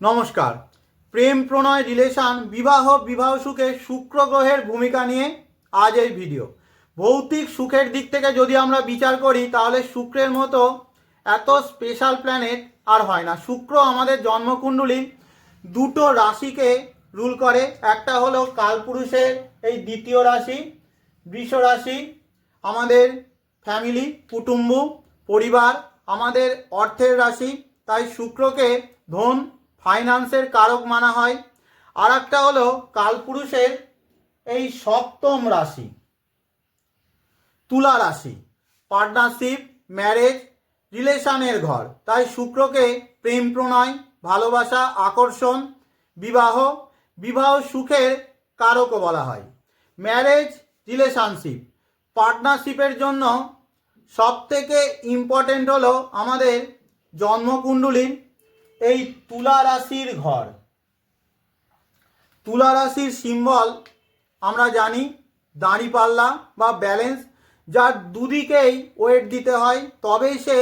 নমস্কার। প্রেম প্রণয় রিলেশন, বিবাহ বিবাহ সুখে শুক্র গ্রহের ভূমিকা নিয়ে আজ এই ভিডিও। ভৌতিক সুখের দিক থেকে যদি আমরা বিচার করি, তাহলে শুক্রের মতো এত স্পেশাল প্ল্যানেট আর হয় না। শুক্র আমাদের জন্মকুণ্ডলী দুটো রাশিকে রুল করে। একটা হলো কালপুরুষের এই দ্বিতীয় রাশি, বৃষ রাশি, আমাদের ফ্যামিলি কুটুম্ব, পরিবার, আমাদের অর্থের রাশি। তাই শুক্রকে ধন ফাইন্যান্সের কারক মানা হয়। আর একটা হলো কালপুরুষের এই সপ্তম রাশি, তুলা রাশি পার্টনারশিপ ম্যারেজ রিলেশনের ঘর। তাই শুক্রকে প্রেম প্রণয়, ভালোবাসা, আকর্ষণ, বিবাহ বিবাহ সুখের কারকও বলা হয়। ম্যারেজ রিলেশনশিপ পার্টনারশিপের জন্য সবথেকে ইম্পর্টেন্ট হলো আমাদের জন্মকুণ্ডলীর এই তুলা রাশির ঘর। তুলা রাশির সিম্বল আমরা জানি দাঁড়িপাল্লা বা ব্যালেন্স যার দুদিকেই ওয়েট দিতে হয়, তবেই সে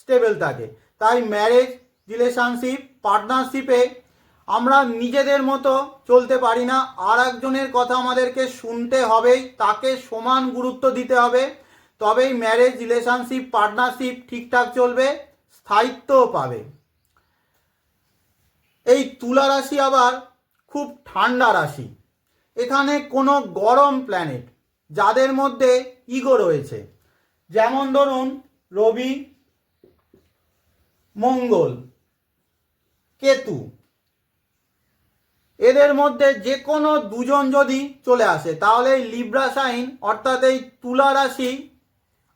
স্টেবল থাকে। তাই ম্যারেজ রিলেশনশিপ পার্টনারশিপে আমরা নিজেদের মতো চলতে পারি না। আর একজনের কথা আমাদেরকে শুনতে হবেই, তাকে সমান গুরুত্ব দিতে হবে। তবেই ম্যারেজ রিলেশনশিপ পার্টনারশিপ ঠিকঠাক চলবে, স্থায়িত্বও পাবে। এই তুলা রাশি আবার খুব ঠান্ডা রাশি। এখানে কোনো গরম প্ল্যানেট যাদের মধ্যে ইগো রয়েছে। যেমন ধরুন, রবি, মঙ্গল, কেতু। এদের মধ্যে যে কোনো দুজন যদি চলে আসে, তাহলে এই লিব্রা সাইন অর্থাৎ এই তুলা রাশি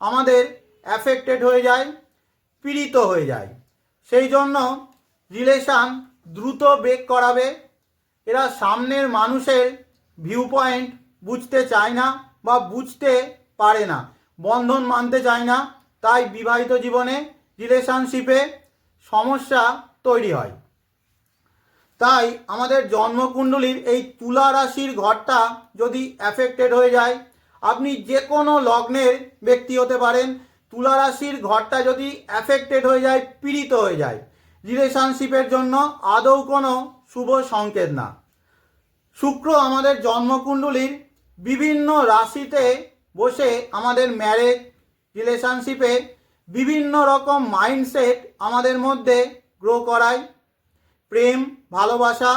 আমাদের অ্যাফেক্টেড হয়ে যায়, পীড়িত হয়ে যায়। সেই জন্য রিলেশান দ্রুত ব্রেক করাবে। এরা সামনের মানুষের ভিউ পয়েন্ট বুঝতে চায় না বা বুঝতে পারে না, বন্ধন মানতে চায় না। তাই বিবাহিত জীবনে রিলেশনশিপে সমস্যা তৈরি হয়। তাই আমাদের জন্মকুণ্ডলীর এই তুলা রাশির ঘরটা যদি অ্যাফেক্টেড হয়ে যায়, আপনি যে কোনো লগ্নের ব্যক্তি হতে পারেন। তুলা রাশির ঘরটা যদি অ্যাফেক্টেড হয়ে যায়, পীড়িত হয়ে যায়। রিলেশনশিপের জন্য আদৌ কোনো শুভ সংকেত না। শুক্র আমাদের জন্মকুণ্ডলীর বিভিন্ন রাশিতে বসে আমাদের ম্যারেজ রিলেশনশিপে বিভিন্ন রকম মাইন্ডসেট আমাদের মধ্যে গ্রো করায়। প্রেম, ভালোবাসা,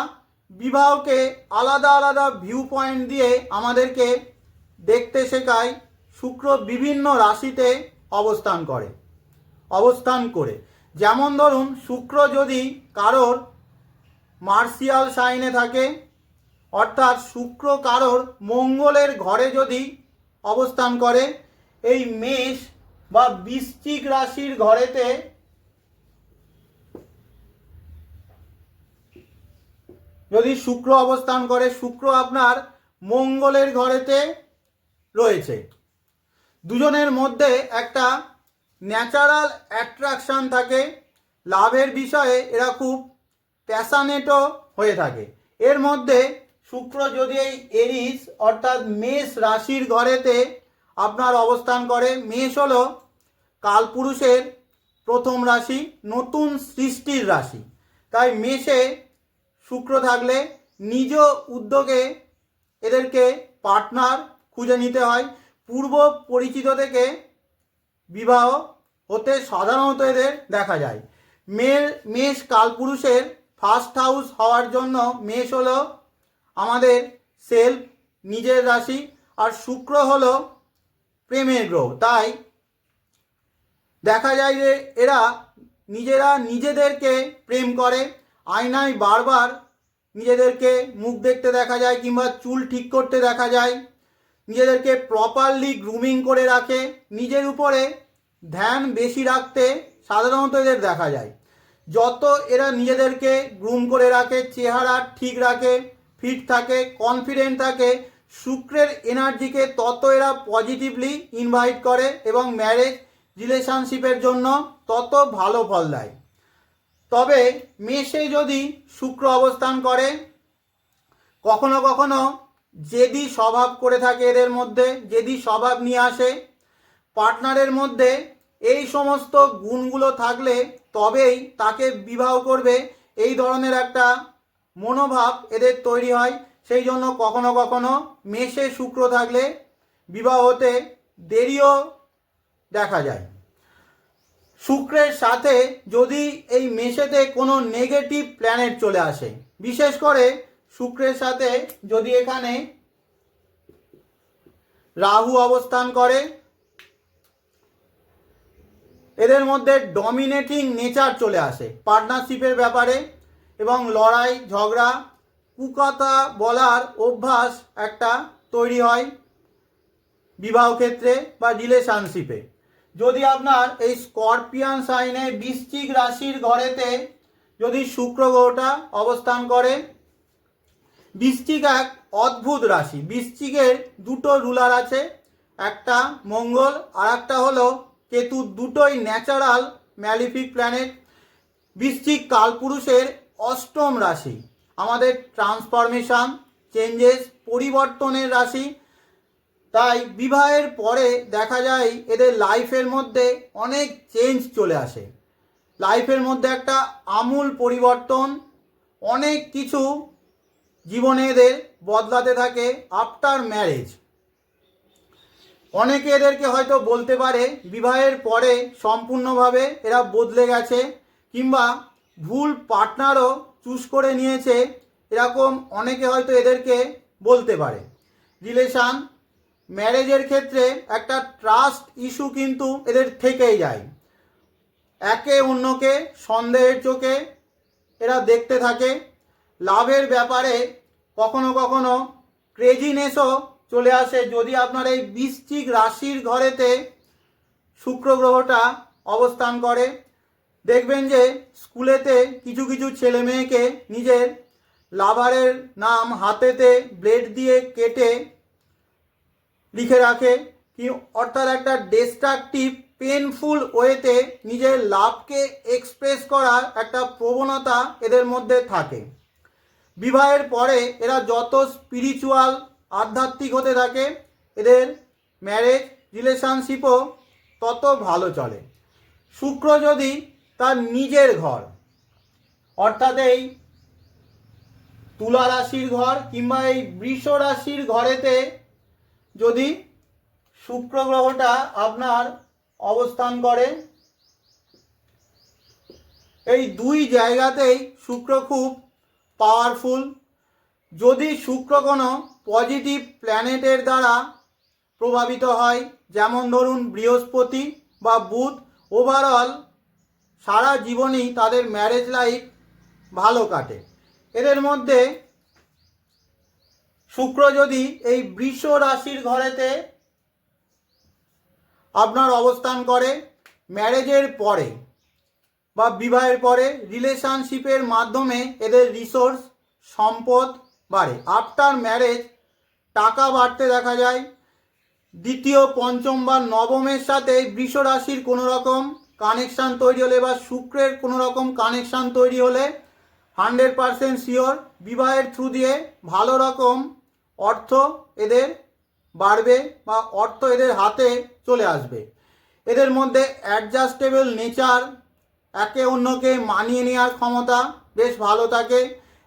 বিবাহকে আলাদা আলাদা ভিউ পয়েন্ট দিয়ে আমাদেরকে দেখতে শেখায়। শুক্র বিভিন্ন রাশিতে অবস্থান করে। অবস্থান করে। যেমন ধরুন, শুক্র যদি কারোর মার্শিয়াল সাইনে থাকে, অর্থাৎ শুক্র কারোর মঙ্গলের ঘরে যদি অবস্থান করে, এই মেষ বা বৃশ্চিক রাশির ঘরেতে যদি শুক্র অবস্থান করে, শুক্র আপনার মঙ্গলের ঘরেতে রয়েছে। দুজনের মধ্যে একটা ন্যাচারাল অ্যাট্রাকশান থাকে। লাভের বিষয়ে এরা খুব প্যাশানেটও হয়ে থাকে। এর মধ্যে শুক্র যদি এই এরিস, অর্থাৎ মেষ রাশির ঘরেতে আপনার অবস্থান করে, মেষ হলো কালপুরুষের প্রথম রাশি, নতুন সৃষ্টির রাশি। তাই মেষে শুক্র থাকলে নিজ উদ্যোগে এদেরকে পার্টনার খুঁজে নিতে হয়। পূর্ব পরিচিত থেকে বিবাহ হতে সাধারণত এদের দেখা যায়। মেয়ের মেষ কালপুরুষের ফার্স্ট হাউস হওয়ার জন্য মেষ হলো আমাদের সেলফ নিজের রাশি, আর শুক্র হলো প্রেমের গ্রহ। তাই দেখা যায় যে এরা নিজেরা নিজেদেরকে প্রেম করে, আয়নায় বারবার নিজেদেরকে মুখ দেখতে দেখা যায় কিংবা চুল ঠিক করতে দেখা যায়, নিজেদেরকে প্রপারলি গ্রুমিং করে রাখে, নিজের উপরে ধ্যান বেশি রাখতে সাধারণত এদের দেখা যায়। যত এরা নিজেদেরকে গ্রুম করে রাখে, চেহারা ঠিক রাখে, ফিট থাকে কনফিডেন্ট থাকে, শুক্রের এনার্জিকে তত এরা পজিটিভলি ইনভাইট করে এবং ম্যারেজ রিলেশনশিপের জন্য তত ভালো ফল দেয়। তবে মেষে যদি শুক্র অবস্থান করে, কখনো কখনো জেদি স্বভাব করে থাকে এদের মধ্যে, জেদি স্বভাব নিয়ে আসে পার্টনারের মধ্যে এই সমস্ত গুণগুলো থাকলে তবেই তাকে বিবাহ করবে। এই ধরনের একটা মনোভাব এদের তৈরি হয়। সেই জন্য কখনো কখনো মেষে শুক্র থাকলে বিবাহ হতে দেরিও দেখা যায়। শুক্রের সাথে যদি এই মেষেতে কোনো নেগেটিভ প্ল্যানেট চলে আসে, বিশেষ করে শুক্রের সাথে যদি এখানে রাহু অবস্থান করে এদের মধ্যে ডমিনেটিং নেচার চলে আসে। পার্টনারশিপের ব্যাপারে এবং লড়াই, ঝগড়া, কুকথা বলার অভ্যাস একটা তৈরি হয় বিবাহ ক্ষেত্রে বা রিলেশনশিপে যদি আপনার এই স্করপিয়ান সাইনে বৃশ্চিক রাশির ঘরেতে যদি শুক্র গ্রহটা অবস্থান করে, বৃশ্চিক এক অদ্ভুত রাশি। বৃশ্চিকের দুটো রুলার আছে, একটা মঙ্গল আর একটা হলো কেতু দুটোই ন্যাচারাল, ম্যালিফিক প্ল্যানেট, বৃশ্চিক কালপুরুষের অষ্টম রাশি। আমাদের ট্রান্সফরমেশন, চেঞ্জেস, পরিবর্তনের রাশি। তাই বিবাহের পরে দেখা যায় এদের লাইফের মধ্যে অনেক চেঞ্জ চলে আসে। লাইফের মধ্যে একটা আমূল পরিবর্তন, অনেক কিছু জীবনে এদের বদলাতে থাকে আফটার ম্যারেজ অনেকে এদেরকে হয়তো বলতে পারে বিবাহের পরে সম্পূর্ণভাবে এরা বদলে গেছে, কিংবা ভুল পার্টনারও চুজ করে নিয়েছে, এরকম অনেকে হয়তো এদেরকে বলতে পারে। রিলেশান, ম্যারেজের ক্ষেত্রে একটা ট্রাস্ট ইস্যু কিন্তু এদের থেকেই যায়। একে অন্যকে সন্দেহের চোখে এরা দেখতে থাকে। লাভের ব্যাপারে কখনো কখনো ক্রেজিনেসও চলে আসে। যদি আপনার এই বৃশ্চিক রাশির ঘরেতে শুক্র গ্রহটা অবস্থান করে, দেখবেন যে স্কুলেতে কিছু কিছু ছেলে মেয়েকে নিজের লাভারের নাম হাতেতে ব্লেড দিয়ে কেটে লিখে রাখে কি অর্থাৎ একটা ডিস্ট্রাকটিভ পেনফুল ওয়েতে নিজের লাভকে এক্সপ্রেস করার একটা প্রবণতা এদের মধ্যে থাকে। বিবাহের পরে এরা যত স্পিরিচুয়াল আধ্যাত্মিক হতে থাকে, এদের ম্যারেজ রিলেশনশিপও তত ভালো চলে। শুক্র যদি তার নিজের ঘর, অর্থাৎ এই তুলা রাশির ঘর কিংবা এই বৃষ রাশির ঘরেতে যদি শুক্র গ্রহটা আপনার অবস্থান করে, এই দুই জায়গাতেই শুক্র খুব পাওয়ারফুল যদি শুক্র কোনো পজিটিভ প্ল্যানেটের দ্বারা প্রভাবিত হয়। যেমন ধরুন, বৃহস্পতি বা বুধ ওভারঅল সারা জীবনই তাদের ম্যারেজ লাইফ ভালো কাটে। এদের মধ্যে শুক্র যদি এই বৃষ রাশির ঘরেতে আপনার অবস্থান করে ম্যারেজের পরে বা বিবাহের পরে রিলেশনশিপের মাধ্যমে এদের রিসোর্স সম্পদ বাড়ে। আফটার ম্যারেজ টাকা বাড়তে দেখা যায়। দ্বিতীয়, পঞ্চম বা নবমের সাথে বৃষ রাশির কোনো রকম কানেকশান তৈরি হলে বা শুক্রের কোনো রকম কানেকশান তৈরি হলে হান্ড্রেড পারসেন্ট শিওর বিবাহের থ্রু দিয়ে ভালো রকম অর্থ এদের বাড়বে বা অর্থ এদের হাতে চলে আসবে। এদের মধ্যে অ্যাডজাস্টেবল নেচার একে অন্যকে মানিয়ে নেওয়ার ক্ষমতা বেশ ভালো থাকে।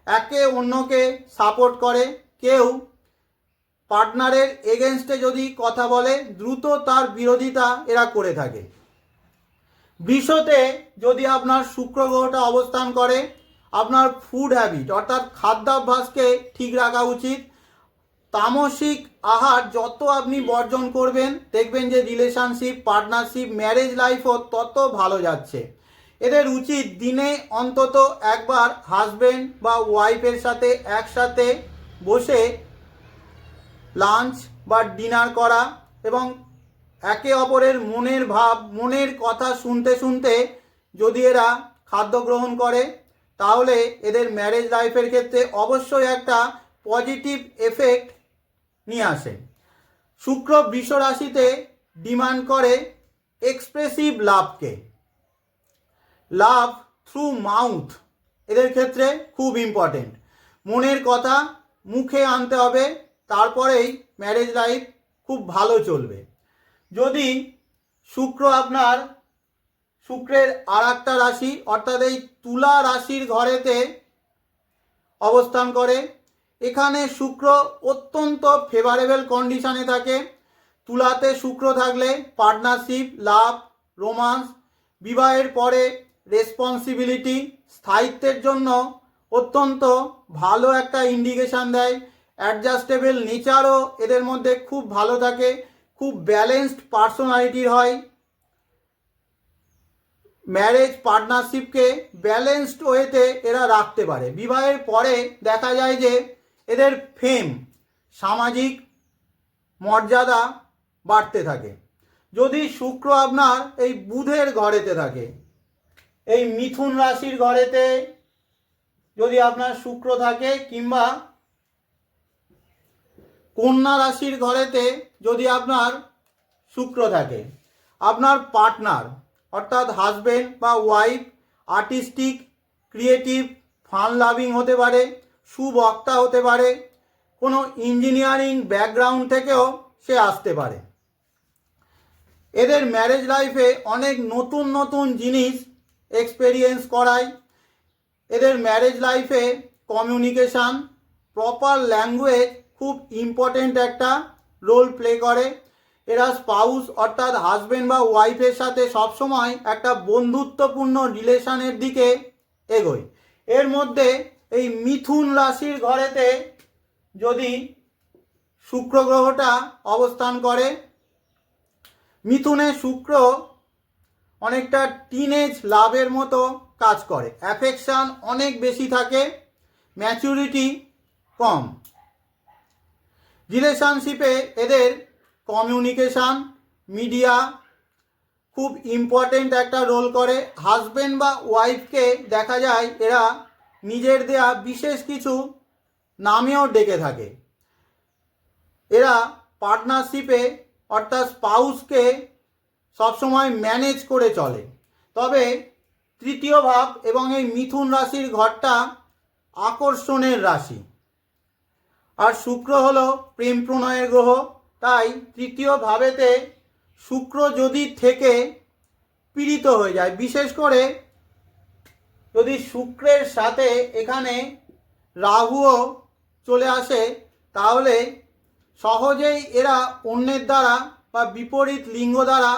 একে অন্যকে সাপোর্ট করে। কেউ পার্টনারের এগেনস্টে যদি কথা বলে, দ্রুত তার বিরোধিতা এরা করে থাকে। বৃষতে যদি আপনার শুক্র গ্রহটা অবস্থান করে, আপনার ফুড হ্যাবিট অর্থাৎ খাদ্যাভ্যাসকে ঠিক রাখা উচিত। তামসিক আহার যত আপনি বর্জন করবেন, দেখবেন যে রিলেশনশিপ পার্টনারশিপ ম্যারেজ লাইফও তত ভালো যাচ্ছে। এদের উচিত দিনে অন্তত একবার হাজবেন্ড বা ওয়াইফের সাথে একসাথে বসে লাঞ্চ বা ডিনার করা এবং একে অপরের মনের ভাব, মনের কথা শুনতে শুনতে যদি এরা খাদ্য গ্রহণ করে, তাহলে এদের ম্যারেজ লাইফের ক্ষেত্রে অবশ্যই একটা পজিটিভ এফেক্ট নিয়ে আসে। শুক্র বৃষ রাশিতে ডিমান্ড করে এক্সপ্রেসিভ লাভকে। লাভ থ্রু মাউথ এদের ক্ষেত্রে খুব ইম্পর্টেন্ট মনের কথা মুখে আনতে হবে তারপরেই ম্যারেজ লাইফ খুব ভালো চলবে। যদি শুক্র আপনার শুক্রের আর একটা রাশি অর্থাৎ এই তুলা রাশির ঘরেতে অবস্থান করে, এখানে শুক্র অত্যন্ত ফেভারেবল কন্ডিশনে থাকে। তুলাতে শুক্র থাকলে পার্টনারশিপ লাভ রোমান্স বিবাহের পরে রেসপন্সিবিলিটি স্থায়িত্বের জন্য অত্যন্ত ভালো একটা ইন্ডিকেশন দেয়। অ্যাডজাস্টেবল নেচারও এদের মধ্যে খুব ভালো থাকে, খুব ব্যালেন্সড পার্সোনালিটির হয়। ম্যারেজ পার্টনারশিপকে ব্যালেন্সড ওয়েতে এরা রাখতে পারে। বিবাহের পরে দেখা যায় যে এদের ফেম সামাজিক মর্যাদা বাড়তে থাকে। যদি শুক্র আপনার এই বুধের ঘরেতে থাকে, এই মিথুন রাশির ঘরেতে যদি আপনার শুক্র থাকে কিংবা কন্যা রাশির ঘরেতে যদি আপনার শুক্র থাকে, আপনার পার্টনার অর্থাৎ হাজবেন্ড বা wife artistic creative fun loving হতে পারে, সুবক্তা হতে পারে, কোনো ইঞ্জিনিয়ারিং ব্যাকগ্রাউন্ড থেকেও সে আসতে পারে। এদের ম্যারেজ লাইফে অনেক নতুন নতুন জিনিস এক্সপেরিয়েন্স করায়। এদের ম্যারেজ লাইফে কমিউনিকেশান প্রপার ল্যাঙ্গুয়েজ খুব ইম্পর্টেন্ট একটা রোল প্লে করে। এরা স্পাউস অর্থাৎ হাজবেন্ড বা ওয়াইফের সাথে সবসময় একটা বন্ধুত্বপূর্ণ রিলেশনের দিকে এগোয়। এর মধ্যে এই মিথুন রাশির ঘরেতে যদি শুক্র গ্রহটা অবস্থান করে, মিথুনে শুক্র অনেকটা টিনেজ লাভের মতো কাজ করে। অ্যাফেকশান অনেক বেশি থাকে ম্যাচুরিটি কম। রিলেশনশিপে এদের কমিউনিকেশান, মিডিয়া খুব ইম্পর্টেন্ট একটা রোল করে। হাজবেন্ড বা ওয়াইফকে দেখা যায় এরা নিজের দেয়া বিশেষ কিছু নামেও ডেকে থাকে। এরা পার্টনারশিপে অর্থাৎ স্পাউসকে সবসময় ম্যানেজ করে চলে। তবে তৃতীয় ভাব এবং এই মিথুন রাশির ঘরটা আকর্ষণের রাশি। আর শুক্র হলো প্রেম প্রণয়ের গ্রহ। তাই তৃতীয় ভাবেতে শুক্র যদি থেকে পীড়িত হয়ে যায়, বিশেষ করে যদি শুক্রের সাথে এখানে রাহুও চলে আসে, তাহলে সহজেই এরা অন্যের দ্বারা বা বিপরীত লিঙ্গ দ্বারা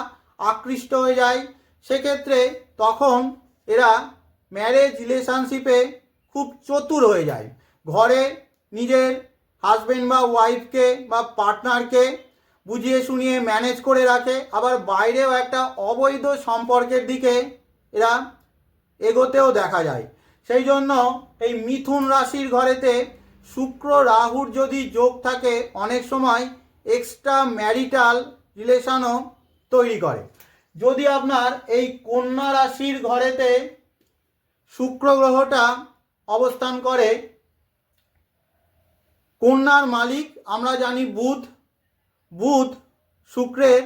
আকৃষ্ট হয়ে যায়। সেক্ষেত্রে তখন এরা ম্যারেজ রিলেশনশিপে খুব চতুর হয়ে যায়। ঘরে নিজের হাজবেন্ড বা ওয়াইফকে বা পার্টনারকে বুঝিয়ে শুনিয়ে ম্যানেজ করে রাখে। আবার বাইরেও একটা অবৈধ সম্পর্কের দিকে এরা এগোতেও দেখা যায়। সেই জন্য এই মিথুন রাশির ঘরেতে শুক্র রাহুর যদি যোগ থাকে, অনেক সময় এক্সট্রা ম্যারিটাল রিলেশনও তৈরি করে। যদি আপনার এই কন্যা রাশির ঘরেতে শুক্র গ্রহটা অবস্থান করে কন্যার মালিক, আমরা জানি বুধ। বুধ শুক্রের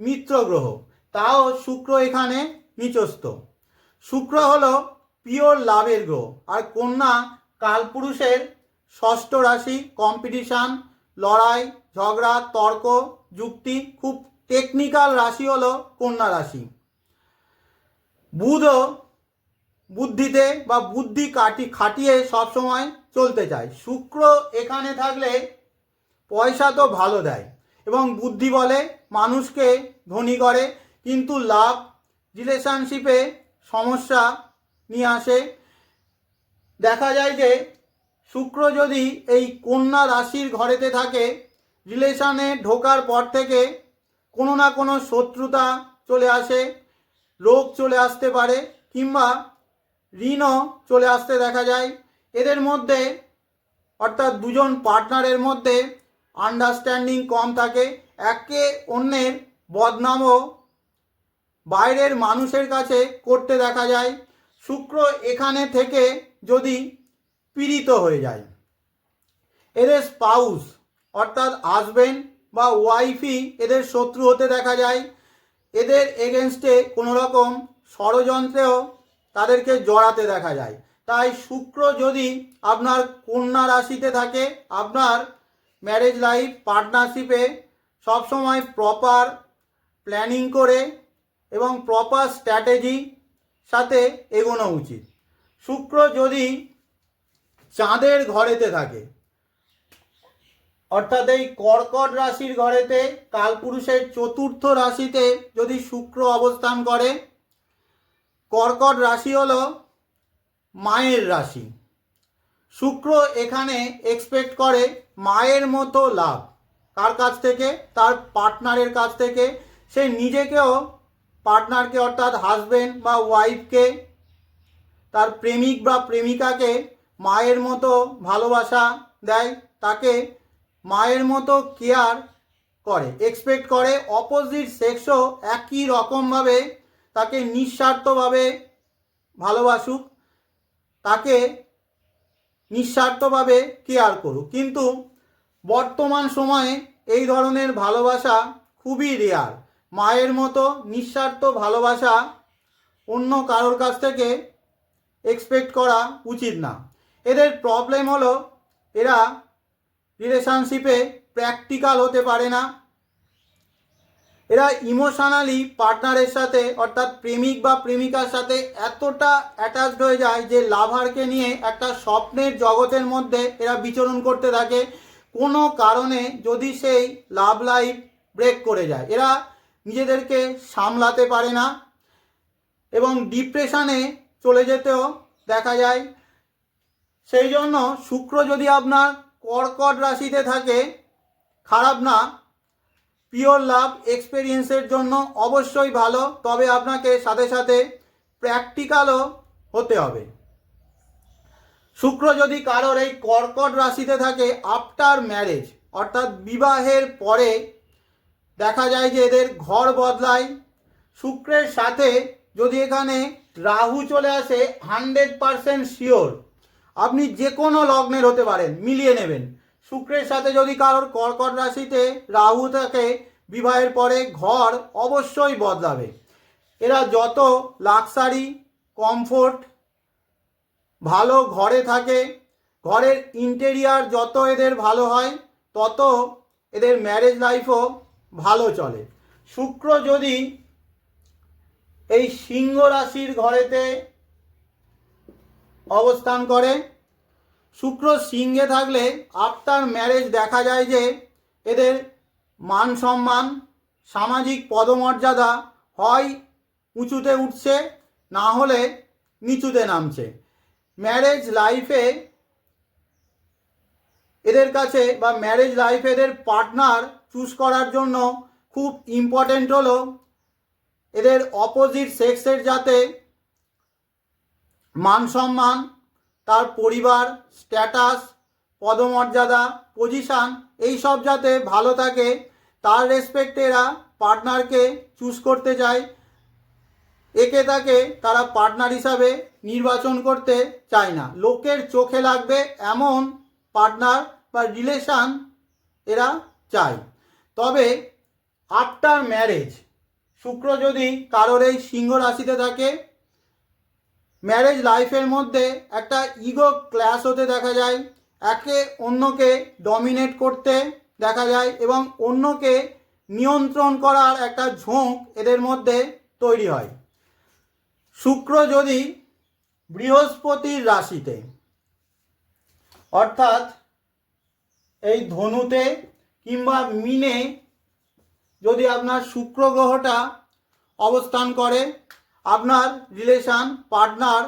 মিত্র গ্রহ তাও শুক্র এখানে নিচস্থ। শুক্র হল পিওর লাভের গ্রহ, আর কন্যা কালপুরুষের ষষ্ঠ রাশি কম্পিটিশান লড়াই, ঝগড়া, তর্ক, যুক্তি, খুব টেকনিক্যাল রাশি হলো কন্যা রাশি। বুধও বুদ্ধিতে বা বুদ্ধি কাটি খাটিয়ে সবসময় চলতে চায়। শুক্র এখানে থাকলে পয়সা তো ভালো দেয় এবং বুদ্ধি বলে, মানুষকে ধনী করে, কিন্তু লাভ রিলেশনশিপে সমস্যা নিয়ে আসে। দেখা যায় যে শুক্র যদি এই কন্যা রাশির ঘরেতে থাকে রিলেশনে ঢোকার পর থেকে কোনো না কোনো শত্রুতা চলে আসে, রোগ চলে আসতে পারে, কিংবা ঋণও চলে আসতে দেখা যায়। এদের মধ্যে, অর্থাৎ দুজন পার্টনারের মধ্যে আন্ডারস্ট্যান্ডিং কম থাকে। একে অন্যের বদনামও বাইরের মানুষের কাছে করতে দেখা যায়। শুক্র এখানে থেকে যদি পীড়িত হয়ে যায়। এদের স্পাউস অর্থাৎ হাজবেন্ড বা ওয়াইফই এদের শত্রু হতে দেখা যায়। এদের এগেনস্টে কোনো রকম ষড়যন্ত্রেও তাদেরকে জড়াতে দেখা যায়। তাই শুক্র যদি আপনার কন্যা রাশিতে থাকে, আপনার ম্যারেজ লাইফ পার্টনারশিপে সবসময় প্রপার প্ল্যানিং করে এবং প্রপার স্ট্র্যাটেজি সাথে এগোনো উচিত। শুক্র যদি চাঁদের ঘরেতে থাকে, অর্থাৎ এই কর্কট রাশির ঘরেতে, কালপুরুষের চতুর্থ রাশিতে যদি শুক্র অবস্থান করে, কর্কট রাশি হলো মায়ের রাশি। শুক্র এখানে এক্সপেক্ট করে মায়ের মতো লাভ। কার কাছ থেকে? তার পার্টনারের কাছ থেকে। সে নিজেকেও পার্টনারকে অর্থাৎ হাজবেন্ড বা ওয়াইফকে তার প্রেমিক বা প্রেমিকাকে মায়ের মতো ভালোবাসা দেয়। তাকে মায়ের মতো কেয়ার করে। এক্সপেক্ট করে অপোজিট সেক্সও একই রকমভাবে তাকে নিঃস্বার্থভাবে ভালোবাসুক। তাকে নিঃস্বার্থভাবে কেয়ার করুক। কিন্তু বর্তমান সময়ে এই ধরনের ভালোবাসা খুবই রেয়ার মায়ের মতো নিঃস্বার্থ ভালোবাসা অন্য কারোর কাছ থেকে এক্সপেক্ট করা উচিত না। এদের প্রবলেম হলো, এরা রিলেশনশিপে প্র্যাকটিক্যাল হতে পারে না। এরা ইমোশনালি পার্টনারের সাথে, অর্থাৎ প্রেমিক বা প্রেমিকার সাথে এতটা অ্যাটাচড হয়ে যায় যে লাভারকে নিয়ে একটা স্বপ্নের জগতের মধ্যে এরা বিচরণ করতে থাকে। কোনো কারণে যদি সেই লাভ লাইফ ব্রেক করে যায়, এরা নিজেদেরকে সামলাতে পারে না এবং ডিপ্রেশনে চলে যেতেও দেখা যায়। সেই জন্য শুক্র যদি আপনার কর্কট রাশিতে থাকে, খারাপ না পিওর লাভ এক্সপেরিয়েন্সের জন্য অবশ্যই ভালো, তবে আপনাকে সাথে সাথে প্র্যাকটিক্যালও হতে হবে। শুক্র যদি কারোর এই কর্কট রাশিতে থাকে আফটার ম্যারেজ অর্থাৎ বিবাহের পরে, দেখা যায় যে এদের ঘর বদলায়। শুক্রের সাথে যদি এখানে রাহু চলে আসে হান্ড্রেড পারসেন্ট শিওর আপনি যে কোনো লগ্নের হতে পারেন, মিলিয়ে নেবেন। শুক্রের সাথে যদি কারোর কর্কট রাশিতে রাহু থাকে, বিবাহের পরে ঘর অবশ্যই বদলাবে। এরা যত লাক্সারি কমফোর্ট ভালো ঘরে থাকে, ঘরের ইন্টেরিয়ার যত এদের ভালো হয়, তত এদের ম্যারেজ লাইফও ভালো চলে। শুক্র যদি এই সিংহ রাশির ঘরেতে অবস্থান করে শুক্র সিংহে থাকলে আফটার ম্যারেজ দেখা যায় যে এদের মান সম্মান, সামাজিক পদমর্যাদা হয় উঁচুতে উঠছে, না হলে নিচুতে নামছে। ম্যারেজ লাইফে এদের কাছে বা ম্যারেজ লাইফে এদের পার্টনার চুজ করার জন্য খুব ইম্পর্টেন্ট হলো এদের অপোজিট সেক্সের যাতে মান সম্মান তার পরিবার স্ট্যাটাস পদমর্যাদা পজিশান এই সব যাতে ভালো থাকে, তার রেসপেক্টে এরা পার্টনারকে চুজ করতে চায়। একে তাকে তারা পার্টনার হিসাবে নির্বাচন করতে চায় না। লোকের চোখে লাগবে এমন পার্টনার বা রিলেশান এরা চায়। তবে আফটার ম্যারেজ শুক্র যদি কারোর এই সিংহ রাশিতে থাকে ম্যারেজ লাইফের মধ্যে একটা ইগো ক্ল্যাশ হতে দেখা যায়, একে অন্যকে ডমিনেট করতে দেখা যায় এবং অন্যকে নিয়ন্ত্রণ করার একটা ঝোঁক এদের মধ্যে তৈরি হয়। শুক্র যদি বৃহস্পতির রাশিতে, অর্থাৎ এই ধনুতে কিংবা মিনে যদি আপনার শুক্র গ্রহটা অবস্থান করে আপনার relation partner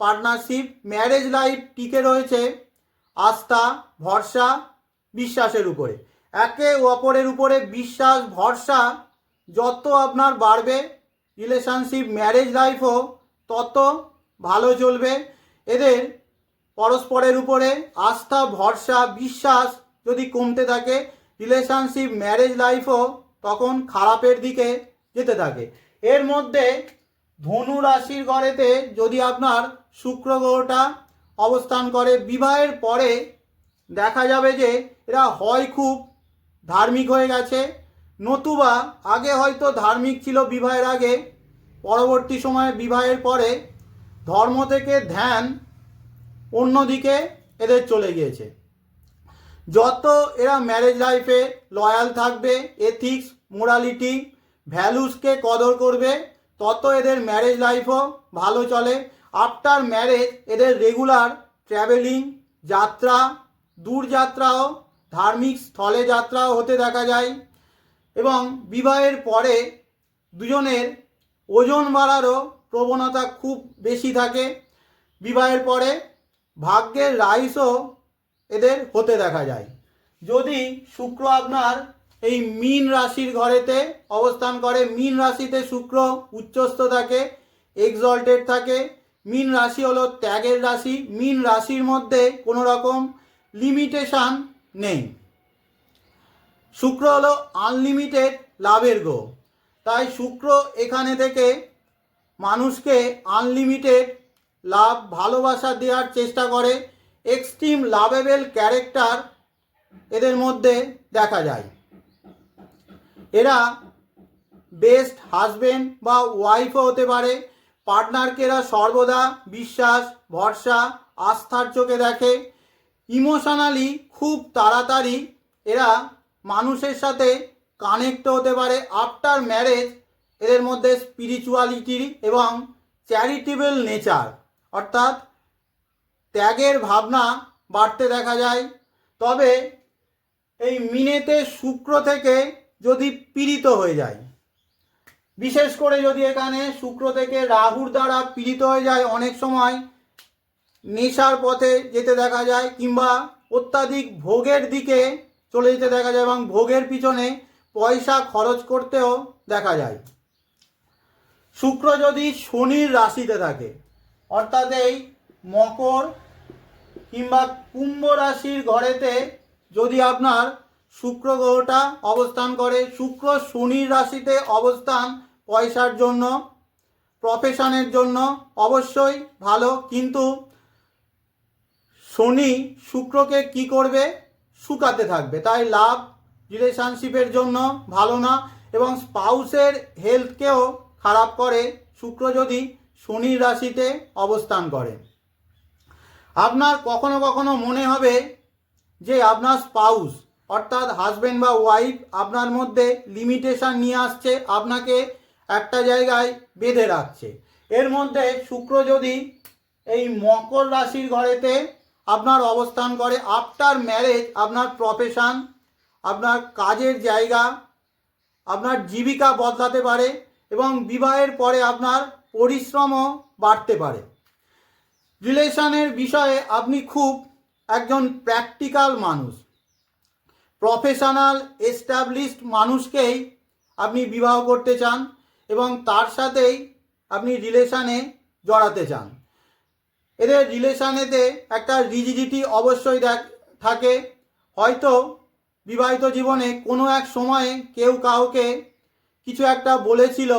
partnership marriage life টিকে রয়েছে আস্থা, ভরসা, বিশ্বাসের উপরে। একে অপরের উপরে বিশ্বাস, ভরসা যত আপনার বাড়বে রিলেশনশিপ ম্যারেজ লাইফও তত ভালো চলবে। এদের পরস্পরের উপরে আস্থা, ভরসা, বিশ্বাস যদি কমতে থাকে রিলেশনশিপ ম্যারেজ লাইফও তখন খারাপের দিকে যেতে থাকে। এর মধ্যে ধনু রাশির ঘরেতে যদি আপনার শুক্র গ্রহটা অবস্থান করে বিবাহের পরে, দেখা যাবে যে এরা হয় খুব ধার্মিক হয়ে গেছে। নতুবা আগে হয়তো ধার্মিক ছিল বিবাহের আগে, পরবর্তী সময়ে বিবাহের পরে ধর্ম থেকে ধ্যান অন্যদিকে এদের চলে গিয়েছে। যত এরা ম্যারেজ লাইফে লয়াল থাকবে এথিক্স মোরালিটি ভ্যালুসকে কদর করবে তত এদের ম্যারেজ লাইফও ভালো চলে। আফটার ম্যারেজ এদের রেগুলার ট্র্যাভেলিং যাত্রা, দূরযাত্রাও, ধার্মিক স্থলে যাত্রাও হতে দেখা যায়। এবং বিবাহের পরে দুজনের ওজন বাড়ারও প্রবণতা খুব বেশি থাকে। বিবাহের পরে ভাগ্যের রাইসও এদের হতে দেখা যায়। যদি শুক্র আপনার এই মীন রাশির ঘরেতে অবস্থান করে। মীন রাশিতে শুক্র উচ্চস্থ থাকে এক্সল্টেড থাকে। মীন রাশি হলো ত্যাগের রাশি। মীন রাশির মধ্যে কোনো রকম লিমিটেশন নেই। শুক্র হলো আনলিমিটেড লাভের গ্রহ। তাই শুক্র এখানে থেকে মানুষকে আনলিমিটেড লাভ, ভালোবাসা দেওয়ার চেষ্টা করে। এক্সট্রিম লাভেবেল ক্যারেক্টার এদের মধ্যে দেখা যায়। এরা বেস্ট হাজবেন্ড বা ওয়াইফও হতে পারে। পার্টনারকে এরা সর্বদা বিশ্বাস, ভরসা, আস্থার চোখে দেখে। ইমোশনালি খুব তাড়াতাড়ি এরা মানুষের সাথে কানেক্ট হতে পারে। আফটার ম্যারেজ এদের মধ্যে স্পিরিচুয়ালিটি এবং চ্যারিটেবল নেচার অর্থাৎ ত্যাগের ভাবনা বাড়তে দেখা যায়। তবে এই মিনেতে শুক্র থেকে যদি পীড়িত হয়ে যায়। বিশেষ করে যদি এখানে শুক্র থেকে রাহুর দ্বারা পীড়িত হয়ে যায় অনেক সময়, নেশার পথে যেতে দেখা যায় কিংবা অত্যাধিক ভোগের দিকে চলে যেতে দেখা যায় এবং ভোগের পিছনে পয়সা খরচ করতেও দেখা যায়। শুক্র যদি শনির রাশিতে থাকে, অর্থাৎ এই মকর কিংবা কুম্ভ রাশির ঘরেতে যদি আপনার শুক্র গ্রহটা অবস্থান করে, শুক্র শনির রাশিতে অবস্থান পয়সার জন্য প্রফেশনের জন্য অবশ্যই ভালো। কিন্তু শনি শুক্রকে কি করবে? শুকাতে থাকবে। তাই লাভ রিলেশনশিপের জন্য ভালো না এবং স্পাউসের হেলথকেও খারাপ করে। শুক্র যদি শনির রাশিতে অবস্থান করে। আপনার কখনো কখনো মনে হবে যে আপনার স্পাউস অর্থাৎ হাজব্যান্ড বা ওয়াইফ আপনার মধ্যে লিমিটেশন নিয়ে আসছে, আপনাকে একটা জায়গায় বেঁধে রাখছে। এর মধ্যে শুক্র যদি এই মকর রাশির ঘরেতে আপনার অবস্থান করে আফটার ম্যারেজ আপনার প্রফেশন আপনার কাজের জায়গা, আপনার জীবিকা বদলাতে পারে এবং বিবাহের পরে আপনার পরিশ্রমও বাড়তে পারে। রিলেশনের বিষয়ে আপনি খুব একজন প্র্যাকটিক্যাল মানুষ। প্রফেশনাল, এস্টাবলিশড মানুষকেই আপনি বিবাহ করতে চান এবং তার সাথেই আপনি রিলেশানে জড়াতে চান। এদের রিলেশানেতে একটা রিজিডিটি অবশ্যই থাকে। হয়তো বিবাহিত জীবনে কোনো এক সময়ে কেউ কাউকে কিছু একটা বলেছিল,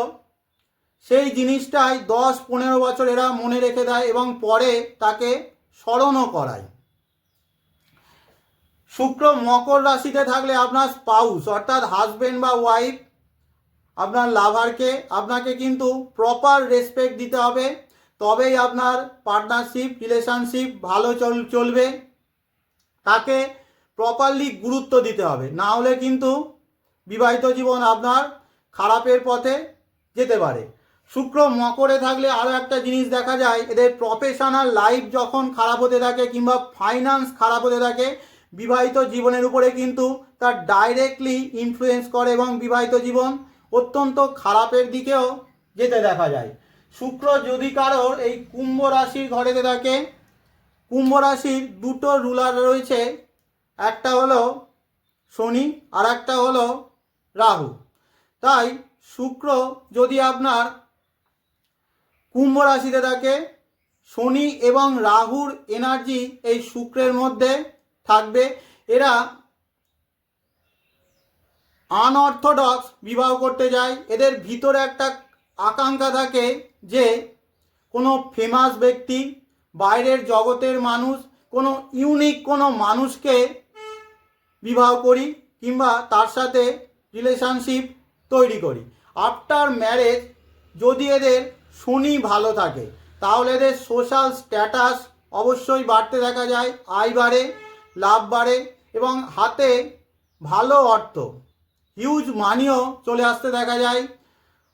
সেই জিনিসটাই দশ পনেরো বছর এরা মনে রেখে দেয় এবং পরে তাকে স্মরণও করায়। শুক্র মকর রাশিতে থাকলে আপনার স্পাউস অর্থাৎ হাজবেন্ড বা ওয়াইফ আপনার লাভারকে আপনাকে কিন্তু প্রপার রেসপেক্ট দিতে হবে। তবেই আপনার পার্টনারশিপ রিলেশনশিপ ভালো চল, চলবে। তাকে প্রপারলি গুরুত্ব দিতে হবে। না হলে কিন্তু বিবাহিত জীবন আপনার খারাপের পথে যেতে পারে। শুক্র মকরে থাকলে আরও একটা জিনিস দেখা যায়, এদের প্রফেশনাল লাইফ যখন খারাপ হতে থাকে কিংবা ফাইন্যান্স খারাপ হতে থাকে বিবাহিত জীবনের উপরে কিন্তু তার ডাইরেক্টলি ইনফ্লুয়েন্স করে এবং বিবাহিত জীবন অত্যন্ত খারাপের দিকেও যেতে দেখা যায়। শুক্র যদি কারোর এই কুম্ভ রাশির ঘরেতে থাকে, কুম্ভ রাশির দুটো রুলার রয়েছে, একটা হলো শনি আর একটা হলো রাহু। তাই শুক্র যদি আপনার কুম্ভ রাশিতে থাকে, শনি এবং রাহুর এনার্জি এই শুক্রের মধ্যে থাকবে। এরা আনঅর্থোডক্স বিবাহ করতে যায়। এদের ভিতরে একটা আকাঙ্ক্ষা থাকে যে, কোনো ফেমাস ব্যক্তি, বাইরের জগতের মানুষ, কোনো ইউনিক কোনো মানুষকে বিবাহ করি কিংবা তার সাথে রিলেশনশিপ তৈরি করি। আফটার ম্যারেজ যদি এদের শনি ভালো থাকে, তাহলে এদের সোশ্যাল স্ট্যাটাস অবশ্যই বাড়তে দেখা যায়, আয় বাড়ে। লাভ বাড়ে এবং হাতে ভালো অর্থ হিউজ মানিও চলে আসতে দেখা যায়।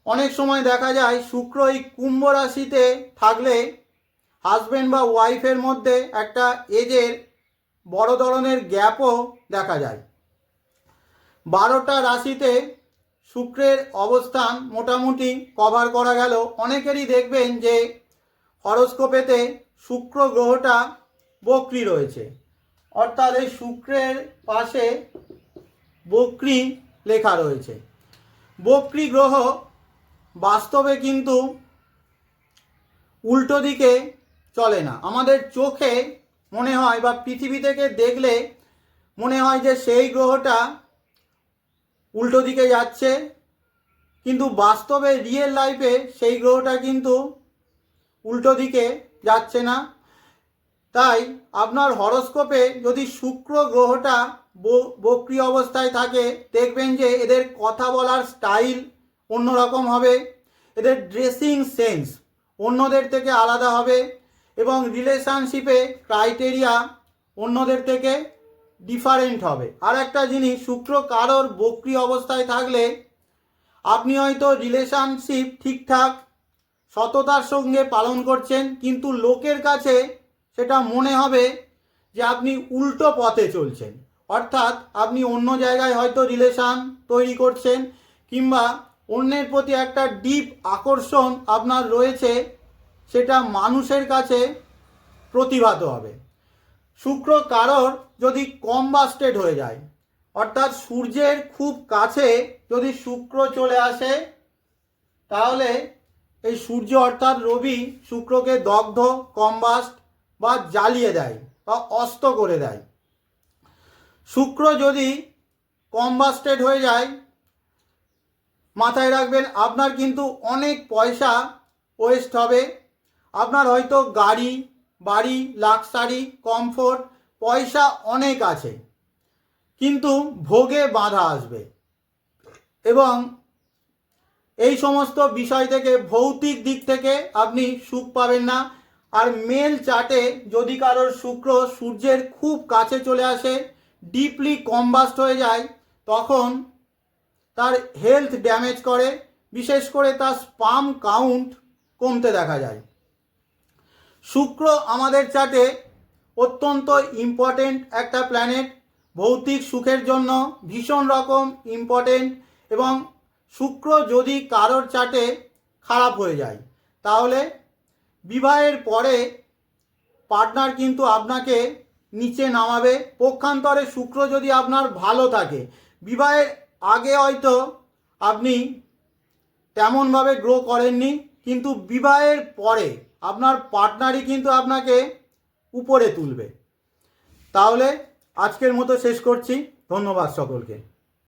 অনেক সময় দেখা যায় শুক্র এই কুম্ভ রাশিতে থাকলে হাজবেন্ড বা ওয়াইফের মধ্যে একটা এজের বড় ধরনের গ্যাপও দেখা যায়। বারোটা রাশিতে শুক্রের অবস্থান মোটামুটি কভার করা গেল। অনেকেরই দেখবেন যে হরস্কোপেতে শুক্র গ্রহটা বক্রি রয়েছে। অর্থাৎ এই শুক্রের পাশে বক্রি লেখা রয়েছে। বক্রি গ্রহ বাস্তবে কিন্তু উল্টো দিকে চলে না। আমাদের চোখে মনে হয় বা পৃথিবী থেকে দেখলে মনে হয় যে সেই গ্রহটা উল্টো দিকে যাচ্ছে, কিন্তু বাস্তবে রিয়েল লাইফে সেই গ্রহটা কিন্তু উল্টো দিকে যাচ্ছে না। তাই আপনার হরস্কোপে যদি শুক্র গ্রহটা ব- বক্রি অবস্থায় থাকে, দেখবেন যে এদের কথা বলার স্টাইল অন্যরকম হবে, এদের ড্রেসিং সেন্স অন্যদের থেকে আলাদা হবে এবং রিলেশনশিপে ক্রাইটেরিয়া অন্যদের থেকে ডিফারেন্ট হবে। আর একটা জিনিস, শুক্র কারোর বক্রি অবস্থায় থাকলে আপনি হয়তো রিলেশনশিপ ঠিকঠাক সততার সঙ্গে পালন করছেন, কিন্তু লোকের কাছে সেটা মনে হবে যে আপনি উল্টো পথে চলছেন। অর্থাৎ আপনি অন্য জায়গায় হয়তো রিলেশান তৈরি করছেন কিংবা অন্যের প্রতি একটা ডিপ আকর্ষণ আপনার রয়েছে, সেটা মানুষের কাছে প্রতিভাত হবে। শুক্র কারোর যদি কম্বাস্টেড হয়ে যায়, অর্থাৎ সূর্যের খুব কাছে যদি শুক্র চলে আসে, তাহলে এই সূর্য অর্থাৎ রবি শুক্রকে দগ্ধ, কম্বাস্ট বা জ্বালিয়ে দেয় বা অস্ত করে দেয়। শুক্র যদি কম্বাস্টেড হয়ে যায়, মাথায় রাখবেন আপনার কিন্তু অনেক পয়সা ওয়েস্ট হবে। আপনার হয়তো গাড়ি, বাড়ি লাক্সারি কমফোর্ট পয়সা অনেক আছে। কিন্তু ভোগে বাধা আসবে। এবং এই সমস্ত বিষয় থেকে, ভৌতিক দিক থেকে আপনি সুখ পাবেন না। আর মেল চার্টে যদি কারোর শুক্র সূর্যের খুব কাছে চলে আসে ডিপলি কম্বাস্ট হয়ে যায়, তখন তার হেলথ ড্যামেজ করে, বিশেষ করে তার স্পাম কাউন্ট কমতে দেখা যায়। শুক্র আমাদের চার্টে অত্যন্ত ইম্পর্টেন্ট একটা প্ল্যানেট ভৌতিক সুখের জন্য ভীষণ রকম ইম্পর্টেন্ট এবং শুক্র যদি কারোর চার্টে খারাপ হয়ে যায়, তাহলে বিবাহের পরে পার্টনার কিন্তু আপনাকে নিচে নামাবে। পক্ষান্তরে শুক্র যদি আপনার ভালো থাকে, বিবাহের আগে হয়তো আপনি তেমনভাবে গ্রো করেননি, কিন্তু বিবাহের পরে আপনার পার্টনারই কিন্তু আপনাকে উপরে তুলবে। তাহলে আজকের মতো শেষ করছি। ধন্যবাদ সকলকে।